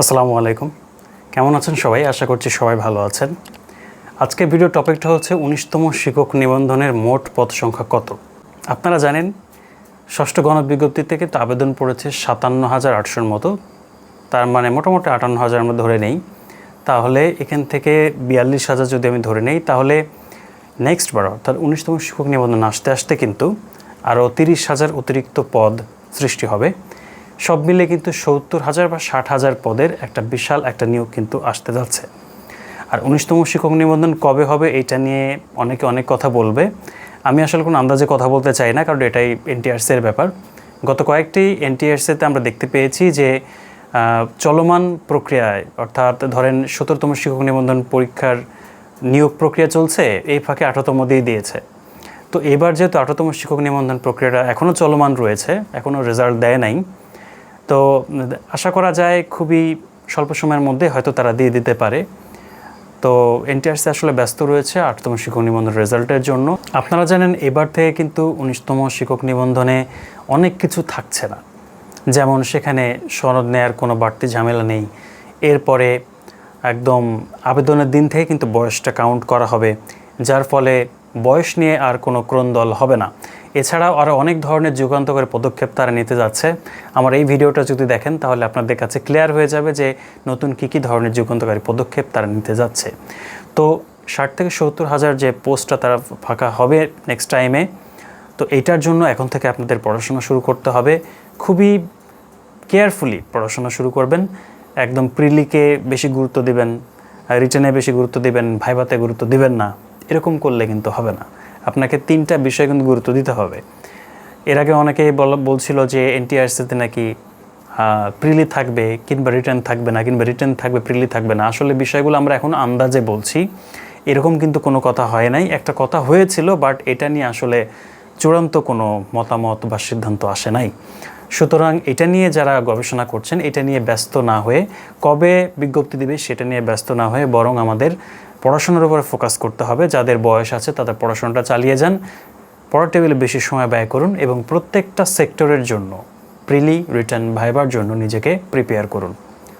আসসালামু আলাইকুম। কেমন আছেন সবাই? আশা করছি সবাই ভালো আছেন। আজকে ভিডিও টপিকটা হচ্ছে উনিশতম শিক্ষক নিবন্ধনের মোট পদ সংখ্যা কত? আপনারা জানেন, ষষ্ঠ গণবিজ্ঞপ্তি থেকে তো আবেদন পড়েছে সাতান্ন হাজার আটশোর মতো। তার মানে মোটামুটি আটান্ন হাজার আমরা ধরে নেই। তাহলে এখান থেকে বিয়াল্লিশ হাজার যদি আমি ধরে নেই, তাহলে নেক্সট বার, অর্থাৎ উনিশতম শিক্ষক নিবন্ধন আসতে আসতে কিন্তু আরও তিরিশ হাজার অতিরিক্ত পদ সৃষ্টি হবে। সব মিলে কিন্তু সত্তর হাজার বা ষাট হাজার পদের একটা বিশাল একটা নিয়োগ কিন্তু আসতে যাচ্ছে। আর উনিশতম শিক্ষক নিবন্ধন কবে হবে এটা নিয়ে অনেকে অনেক কথা বলবে। আমি আসলে কোনো আন্দাজে কথা বলতে চাই না, কারণ এটাই এনটিআরসির ব্যাপার। গত কয়েকটি এনটিআরসিতে আমরা দেখতে পেয়েছি যে চলমান প্রক্রিয়ায়, অর্থাৎ ধরেন সতেরোতম শিক্ষক নিবন্ধন পরীক্ষার নিয়োগ প্রক্রিয়া চলছে, এই ফাঁকে আঠারোতম দিয়ে দিয়েছে। তো এবার যেহেতু আঠারোতম শিক্ষক নিবন্ধন প্রক্রিয়াটা এখনও চলমান রয়েছে এখনও রেজাল্ট দেয় নাই তো আশা করা যায় খুবই স্বল্প সময়ের মধ্যে হয়তো তারা দিয়ে দিতে পারে। তো এনটিআরসি আসলে ব্যস্ত রয়েছে আটতম শিক্ষক নিবন্ধন রেজাল্টের জন্য। আপনারা জানেন এবার থেকে কিন্তু উনিশতম শিক্ষক নিবন্ধনে অনেক কিছু থাকছে না। যেমন সেখানে সনদ নেয়ার কোনো বাড়তি ঝামেলা নেই। এরপরে একদম আবেদনের দিন থেকে কিন্তু বয়সটা কাউন্ট করা হবে। যার ফলে বয়স নিয়ে আর কোনো ক্রন্দল হবে না। এছাড়াও আরও অনেক ধরনের যুগান্তকারী পদক্ষেপ তারা নিতে যাচ্ছে। আমার এই ভিডিওটা যদি দেখেন, তাহলে আপনাদের কাছে ক্লিয়ার হয়ে যাবে যে নতুন কী কী ধরনের যুগান্তকারী পদক্ষেপ তারা নিতে যাচ্ছে। তো ষাট থেকে সত্তর হাজার যে পোস্টটা তারা ফাঁকা হবে নেক্সট টাইমে তো এইটার জন্য এখন থেকে আপনাদের পড়াশোনা শুরু করতে হবে। খুবই কেয়ারফুলি পড়াশোনা শুরু করবেন। একদম প্রিলিকে বেশি গুরুত্ব দিবেন রিটেনে বেশি গুরুত্ব দিবেন ভাইভাতে গুরুত্ব দিবেন না। এরকম করলে কিন্তু হবে না। আপনাকে তিনটা বিষয় কিন্তু গুরুত্ব দিতে হবে। এর আগে অনেকেই বল, বলছিল যে এনটিআরসিতে নাকি প্রিলি থাকবে কিংবা রিটার্ন থাকবে না, কিংবা রিটার্ন থাকবে প্রিলি থাকবে না। আসলে বিষয়গুলো আমরা এখন আন্দাজে বলছি। এরকম কিন্তু কোনো কথা হয় নাই। একটা কথা হয়েছিল বাট এটা নিয়ে আসলে চূড়ান্ত কোনো মতামত বা সিদ্ধান্ত আসে নাই। সুতরাং এটা নিয়ে যারা গবেষণা করছেন, এটা নিয়ে ব্যস্ত না হয়ে কবে বিজ্ঞপ্তি দিবে সেটা নিয়ে ব্যস্ত না হয়ে বরং আমাদের পড়াশোনার উপরে ফোকাস করতে হবে, যাদের বয়স আছে তাদের পড়াশোনাটা চালিয়ে যান। পড়ার টেবিলে বেশি সময় ব্যয় করুন এবং প্রত্যেকটা সেক্টরের জন্য, প্রিলি রিটার্ন ভাইবার জন্য নিজেকে প্রিপেয়ার করুন।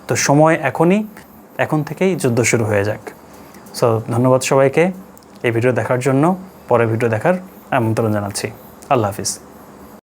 তো সময় এখনই, এখন থেকেই যুদ্ধ শুরু হয়ে যাক। সো ধন্যবাদ সবাইকে। এই ভিডিও দেখার জন্য, পরের ভিডিও দেখার আমন্ত্রণ জানাচ্ছি। আল্লাহ হাফিজ।